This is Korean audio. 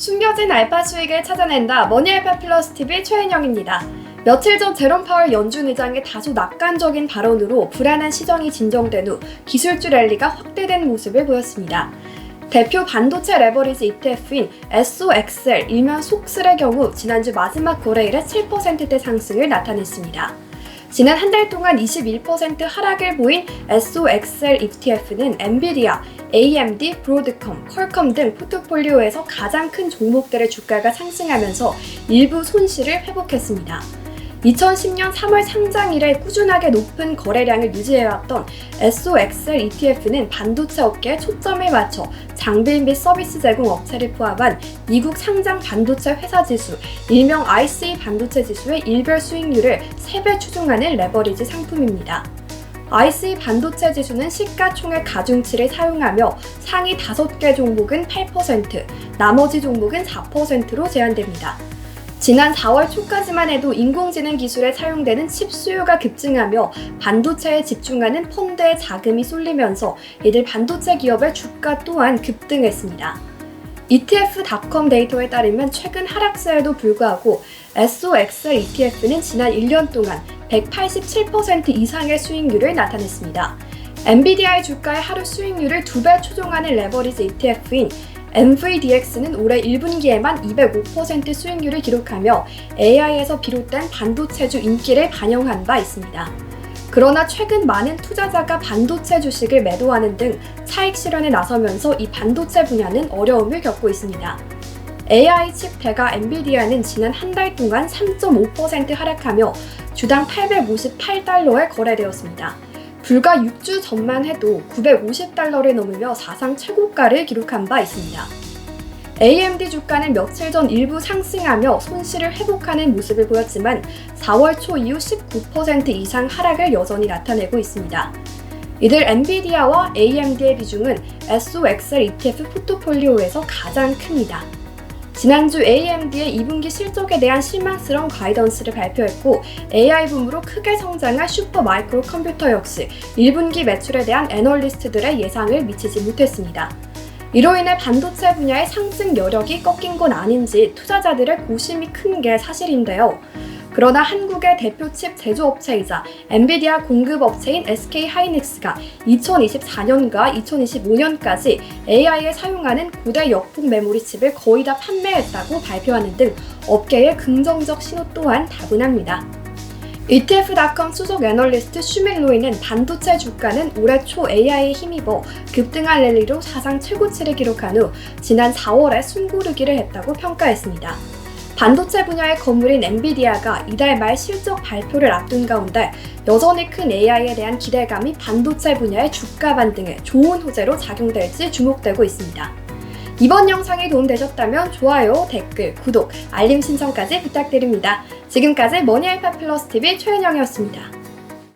숨겨진 알파 수익을 찾아낸다. 머니알파 플러스 TV 최은영입니다. 며칠 전 제롬 파월 연준 의장의 다소 낙관적인 발언으로 불안한 시정이 진정된 후 기술주 랠리가 확대된 모습을 보였습니다. 대표 반도체 레버리지 ETF인 SOXL 일명 속슬의 경우 지난주 마지막 거래일에 7%대 상승을 나타냈습니다. 지난 한 달 동안 21% 하락을 보인 SOXL ETF는 엔비디아, AMD, 브로드컴, 퀄컴 등 포트폴리오에서 가장 큰 종목들의 주가가 상승하면서 일부 손실을 회복했습니다. 2010년 3월 상장 이래 꾸준하게 높은 거래량을 유지해왔던 SOXL ETF는 반도체 업계에 초점을 맞춰 장비인 및 서비스 제공 업체를 포함한 미국 상장 반도체 회사 지수, 일명 IC 반도체 지수의 일별 수익률을 3배 추종하는 레버리지 상품입니다. IC 반도체 지수는 시가총액 가중치를 사용하며 상위 5개 종목은 8%, 나머지 종목은 4%로 제한됩니다. 지난 4월 초까지만 해도 인공지능 기술에 사용되는 칩 수요가 급증하며 반도체에 집중하는 펀드의 자금이 쏠리면서 이들 반도체 기업의 주가 또한 급등했습니다. ETF.com 데이터에 따르면 최근 하락세에도 불구하고 SOXL ETF는 지난 1년 동안 187% 이상의 수익률을 나타냈습니다. 엔비디아의 주가의 하루 수익률을 두배 추종하는 레버리지 ETF인 NVDX는 올해 1분기에만 205% 수익률을 기록하며 AI에서 비롯된 반도체주 인기를 반영한 바 있습니다. 그러나 최근 많은 투자자가 반도체 주식을 매도하는 등 차익 실현에 나서면서 이 반도체 분야는 어려움을 겪고 있습니다. AI 칩 대가 엔비디아는 지난 한 달 동안 3.5% 하락하며 주당 858달러에 거래되었습니다. 불과 6주 전만 해도 950달러를 넘으며 사상 최고가를 기록한 바 있습니다. AMD 주가는 며칠 전 일부 상승하며 손실을 회복하는 모습을 보였지만 4월 초 이후 19% 이상 하락을 여전히 나타내고 있습니다. 이들 엔비디아와 AMD의 비중은 SOXL ETF 포트폴리오에서 가장 큽니다. 지난주 AMD의 2분기 실적에 대한 실망스러운 가이던스를 발표했고 AI 붐으로 크게 성장한 슈퍼 마이크로 컴퓨터 역시 1분기 매출에 대한 애널리스트들의 예상을 미치지 못했습니다. 이로 인해 반도체 분야의 상승 여력이 꺾인 건 아닌지 투자자들의 고심이 큰 게 사실인데요. 그러나 한국의 대표 칩 제조업체이자 엔비디아 공급업체인 SK 하이닉스가 2024년과 2025년까지 AI에 사용하는 고대 역풍 메모리 칩을 거의 다 판매했다고 발표하는 등 업계의 긍정적 신호 또한 다분합니다. ETF.com 수석 애널리스트 슈밀 로이는 반도체 주가는 올해 초 AI에 힘입어 급등한 랠리로 사상 최고치를 기록한 후 지난 4월에 숨고르기를 했다고 평가했습니다. 반도체 분야의 건물인 엔비디아가 이달 말 실적 발표를 앞둔 가운데 여전히 큰 AI에 대한 기대감이 반도체 분야의 주가 반등에 좋은 호재로 작용될지 주목되고 있습니다. 이번 영상이 도움되셨다면 좋아요, 댓글, 구독, 알림 신청까지 부탁드립니다. 지금까지 머니알파 플러스 TV 최은영이었습니다.